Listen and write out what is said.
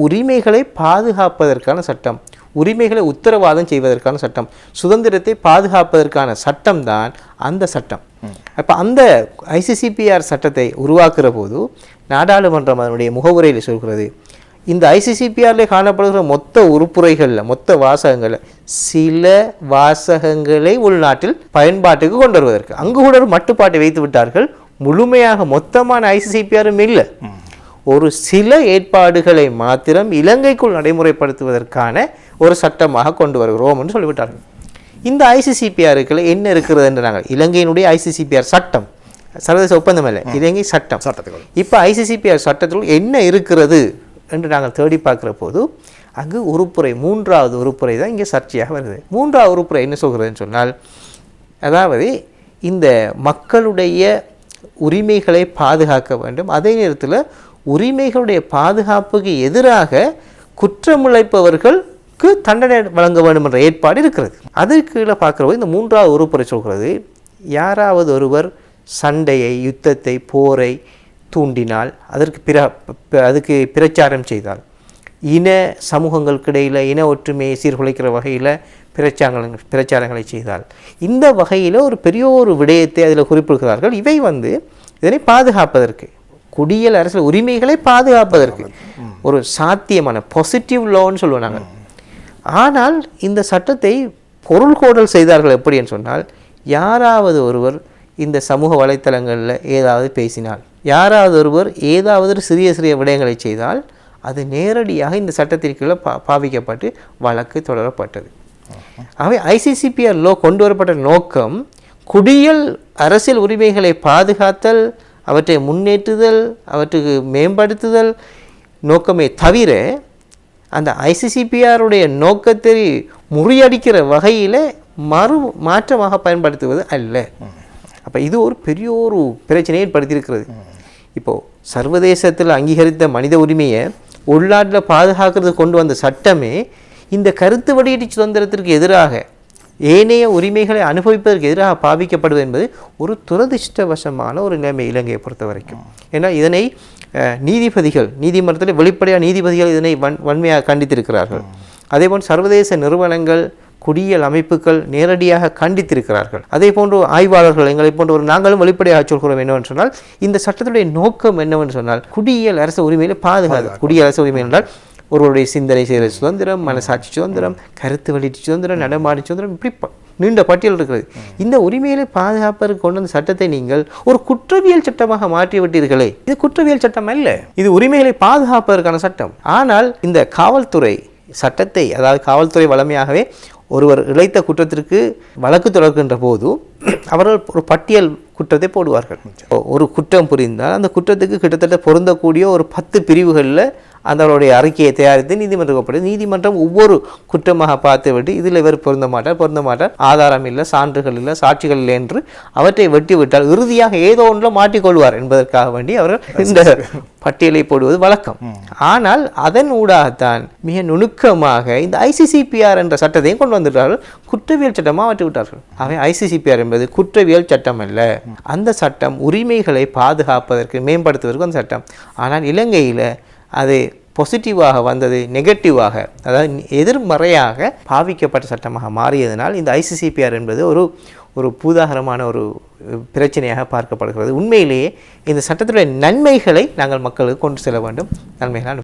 உரிமைகளை பாதுகாப்பதற்கான சட்டம். உரிமைகளை உத்தரவாதம் செய்வதற்கான சட்டம். சுதந்திரத்தை பாதுகாப்பதற்கான சட்டம் தான் அந்த சட்டம். அப்போ அந்த ஐசிசிபிஆர் சட்டத்தை உருவாக்குற போது நாடாளுமன்றம் அதனுடைய முகவுரையில் சொல்கிறது இந்த ஐசிசிபிஆரில் காணப்படுகிற மொத்த உறுப்புரைகளில் மொத்த வாசகங்களில் சில வாசகங்களை உள்நாட்டில் பயன்பாட்டுக்கு கொண்டு வருவதற்கு. அங்கு கூட ஒரு மட்டுப்பாட்டை வைத்து விட்டார்கள். முழுமையாக மொத்தமான ஐசிசிபிஆரும் இல்லை. ஒரு சில ஏற்பாடுகளை மாத்திரம் இலங்கைக்குள் நடைமுறைப்படுத்துவதற்கான ஒரு சட்டமாக கொண்டு வருகிறோம் என்று சொல்லிவிட்டார்கள். இந்த ஐசிசிபிஆருக்குள்ள என்ன இருக்கிறது என்று நாங்கள் இலங்கையினுடைய ஐசிசிபிஆர் சட்டம் சர்வதேச ஒப்பந்தம் இல்லை இலங்கை சட்டம். சட்டத்துக்குள். இப்போ ஐசிசிபிஆர் சட்டத்தில் என்ன இருக்கிறது என்று நாங்கள் தேடி பார்க்குற போது அங்கு உறுப்புரை மூன்றாவது உறுப்புரை தான் இங்கே சர்ச்சையாக வருது. மூன்றாவது உறுப்புரை என்ன சொல்கிறதுன்னு சொன்னால் அதாவது இந்த மக்களுடைய உரிமைகளை பாதுகாக்க வேண்டும். அதே நேரத்தில் உரிமைகளுடைய பாதுகாப்புக்கு எதிராக குற்றமிழைப்பவர்களுக்கு தண்டனை வழங்க வேண்டும் என்ற ஏற்பாடு இருக்கிறது. அதற்கு கீழே பார்க்குறபோது இந்த மூன்றாவது உறுப்புரை சொல்கிறது யாராவது ஒருவர் சண்டையை யுத்தத்தை போரை தூண்டினால் அதற்கு பிற ப- அதுக்கு பிரச்சாரம் செய்தால் இன சமூகங்களுக்கு இடையில் இன ஒற்றுமையை சீர்குலைக்கிற வகையில் பிரச்சாரங்கள் பிரச்சாரங்களை செய்தால் இந்த வகையில் ஒரு பெரிய ஒரு விடயத்தை அதில் குறிப்பிடுகிறார்கள். இவை வந்து இதனை பாதுகாப்பதற்கு குடியல் அரசியல் உரிமைகளை பாதுகாப்பதற்கு. ஒரு சாத்தியமான பாசிட்டிவ் லோன்னு சொல்லுவோம் நாங்கள் ஆனால் இந்த சட்டத்தை பொருள் கோடல் செய்தார்கள் எப்படின்னு சொன்னால் யாராவது ஒருவர் இந்த சமூக வலைத்தளங்களில் ஏதாவது பேசினால் யாராவது ஒருவர் ஏதாவது ஒரு சிறிய சிறிய விடயங்களை செய்தால் அது நேரடியாக இந்த சட்டத்திற்குள்ள பா பாவிக்கப்பட்டு வழக்கு தொடரப்பட்டது. ஆகவே ஐசிசிபிஆர் லோ கொண்டு வரப்பட்ட நோக்கம் குடியல் அரசியல் உரிமைகளை பாதுகாத்தல் அவற்றை முன்னேற்றுதல் அவற்றுக்கு மேம்படுத்துதல் நோக்கமே தவிர அந்த ஐசிசிபிஆருடைய நோக்கத்தை முறியடிக்கிற வகையில் மறு மாற்றமாக பயன்படுத்துவது அல்ல. அப்போ இது ஒரு பெரிய ஒரு பிரச்சனையை ஏற்படுத்தியிருக்கிறது. இப்போது சர்வதேசத்தில் அங்கீகரித்த மனித உரிமையை உள்நாட்டில் பாதுகாக்கிறது கொண்டு வந்த சட்டமே இந்த கருத்து வெளியீட்டு சுதந்திரத்திற்கு எதிராக ஏனைய உரிமைகளை அனுபவிப்பதற்கு எதிராக பாவிக்கப்படுவது என்பது ஒரு துரதிர்ஷ்டவசமான ஒரு நிலைமை இலங்கையை பொறுத்த வரைக்கும் ஏன்னா இதனை நீதிபதிகள் நீதிமன்றத்தில் வெளிப்படையாக நீதிபதிகள் இதனை வன் வன்மையாக கண்டித்திருக்கிறார்கள். அதேபோல் சர்வதேச நிறுவனங்கள் குடியியல் அமைப்புகள் நேரடியாக கண்டித்திருக்கிறார்கள். அதே போன்று ஆய்வாளர்கள் எங்களை போன்ற ஒரு நாங்களும் வெளிப்படையாக சொல்கிறோம் என்னவென்று சொன்னால் இந்த சட்டத்துடைய நோக்கம் என்னவென்று சொன்னால் குடியியல் அரசு உரிமையில பாதுகாப்பு குடியியல் அரசு உரிமை என்றால் ஒருவருடைய சிந்தனை செய்கிற சுதந்திரம் மனசாட்சி சுதந்திரம் கருத்து வெளியீட்டு சுதந்திரம் நடமாடி சுதந்திரம் இப்படி நீண்ட பட்டியல் இருக்கிறது. இந்த உரிமைகளை பாதுகாப்பதற்கு கொண்டு வந்த சட்டத்தை நீங்கள் ஒரு குற்றவியல் சட்டமாக மாற்றிவிட்டீர்களே. இது குற்றவியல் சட்டம் அல்ல. இது உரிமைகளை பாதுகாப்பதற்கான சட்டம். ஆனால் இந்த காவல்துறை சட்டத்தை அதாவது காவல்துறை வளமையாகவே ஒருவர் இழைத்த குற்றத்திற்கு வழக்கு தொடர்கின்ற போது அவர்கள் ஒரு பட்டியல் குற்றத்தை போடுவார்கள். ஒரு குற்றம் புரிந்தால் அந்த குற்றத்துக்கு கிட்டத்தட்ட பொருந்தக்கூடிய ஒரு பத்து பிரிவுகளில் அதனுடைய அறிக்கையை தயாரித்து நீதிமன்றம் நீதிமன்றம் ஒவ்வொரு குற்றமாக பார்த்து விட்டு இதில் இவர் பொருந்த மாட்டார் பொருந்த மாட்டார். ஆதாரம் இல்லை சான்றுகள் இல்லை சாட்சிகள் இல்லை என்று அவற்றை வெட்டி விட்டால் இறுதியாக ஏதோ ஒன்றில் மாட்டிக்கொள்வார் என்பதற்காக வேண்டி அவர்கள் இந்த பட்டியலை போடுவது வழக்கம். ஆனால் அதன் ஊடாகத்தான் மிக நுணுக்கமாக இந்த ஐசிசிபிஆர் என்ற சட்டத்தையும் கொண்டு வந்துட்டார்கள். குற்றவியல் சட்டமாக மாற்றி விட்டார்கள். ஆகவே ஐசிசிபிஆர் என்பது குற்றவியல் சட்டம் அல்ல. அந்த சட்டம் உரிமைகளை பாதுகாப்பதற்கு மேம்படுத்துவதற்கு அந்த சட்டம். ஆனால் இலங்கையில் அது பாசிட்டிவாக வந்தது நெகட்டிவாக அதாவது எதிர்மறையாக பாவிக்கப்பட்ட சட்டமாக மாறியதனால் இந்த ஐசிசிபிஆர் என்பது ஒரு ஒரு பூதாகரமான ஒரு பிரச்சனையாக பார்க்கப்படுகிறது. உண்மையிலேயே இந்த சட்டத்துடைய நன்மைகளை நாங்கள் மக்களுக்கு கொண்டு செல்ல வேண்டும். நன்மைகளால்